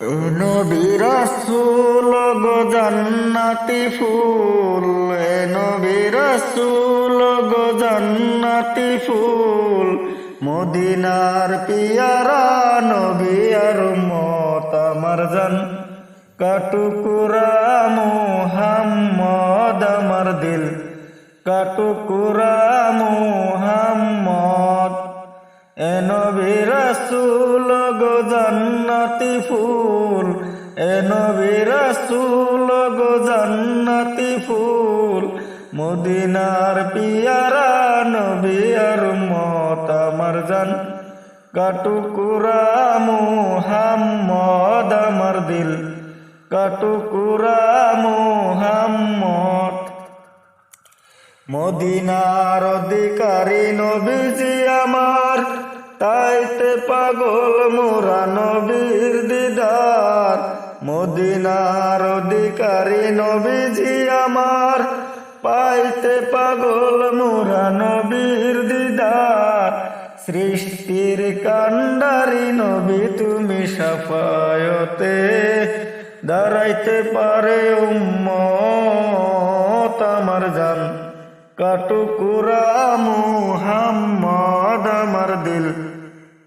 নবী রাসূল গো ফুল, এ নবী রাসূল গো জান্নাতি ফুল, মদিনার পিয়ারা নবী আর মত আমার জান, কাটুকুরা মুহাম্মদ আমার দিল, কাটুকুরা মুহাম্মদ রাসূল গো জন্নতি ফুল, এ নবী রাসূল গো জন্নতি ফুল। মদিনার পিয়ারা নবী মত, আমার জান কাটুকুরা মুহাম্মদ, আমার দিল কাটুকুরা মুহাম্মদ। মদিনার অধিকারী নবীজি আমার তাইতে পাগল মোরা নবীর দিদার, মদিনার অধিকারী নবীজি আমার। পাইতে পাগল মোরা নবীর দিদার, সৃষ্টির কান্ডারি নবী তুমি সাফায়তে দাঁড়াইতে পারে উম্মত আমার জান। কাটুকুরা মুহাম্মদ আমার দিল।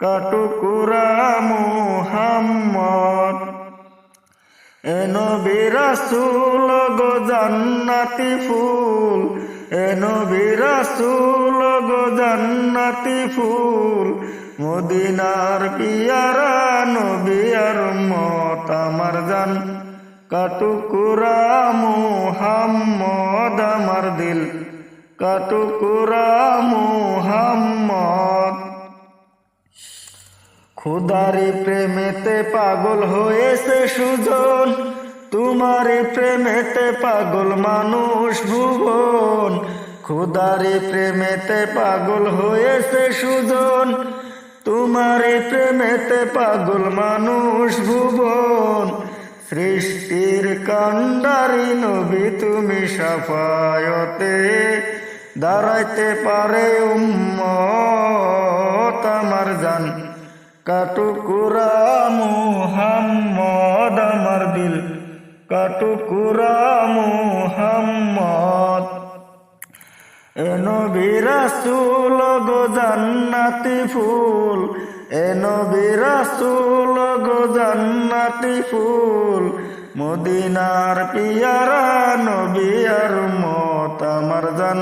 কাটুকুরা মুহাম্মদ। এ নবী রাসূল গো জান্নাতি ফুল, এ নবী রাসূল গো জান্নাতি ফুল। মদিনার পিয়ারা নবী আর মত আমার জান। কাটুকুরা মুহাম্মদ আমার দিল। কাটুকুরা মুহাম্মদ। খুদারি প্রেমেতে পাগল হয়েছে সুজন। তোমারে প্রেমেতে পাগল মানুষ ভুবন। খুদারি প্রেমেতে পাগল হয়েছে সুজন। তোমারে প্রেমেতে পাগল মানুষ ভুবন। সৃষ্টির কান্ডারি নবী তুমি সাফায়তে দাঁড়াইতে পারে উম্মত আমার জান। কাটুকুরা মুহাম্মদ আমার দিল। কাটুকুরা মুহাম্মদ। এ নবী রাসূল গো জান্নাতি ফুল। এ নবী রাসূল গো জান্নাতি ফুল। মদিনার পিয়ারা নবী আর মত আমার জান।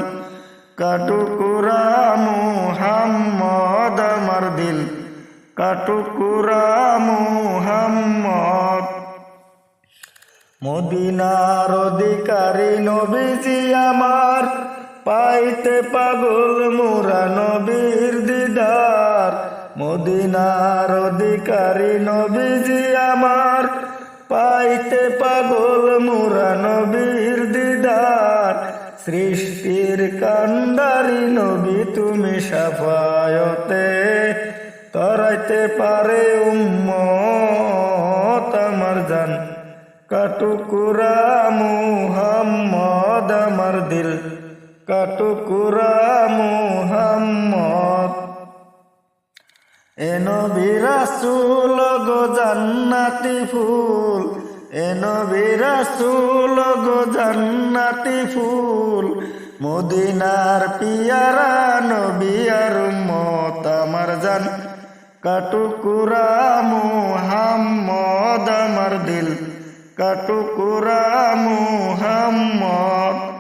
কাটুকুরা মুহাম্মদ কাটুকুরা মুহাম্মদ। মদিনার অধিকারী নবীজি আমার, পাইতে পাগল মোরা নবীর দিদার। মদিনার অধিকারী নবীজি আমার, পাইতে পাগল মোরা নবীর দিদার। সৃষ্টির কান্ডারি নবী তুমি সাফায়তে তরাইতে পারে উম্মত আমার জান। কাটুকুরা মুহাম্মদ আমার দিল। কাটুকুরা মুহাম্মদ। এ নবী রাসূল গো জান্নাতি ফুল। এ নবী রাসূল গো জান্নাতি ফুল। মদিনার পিয়ারা নবী আর উম্মত আমার জান। কাটুকুরা মোহাম্মদ আমার দিল। কাটুকুরা মোহাম্মদ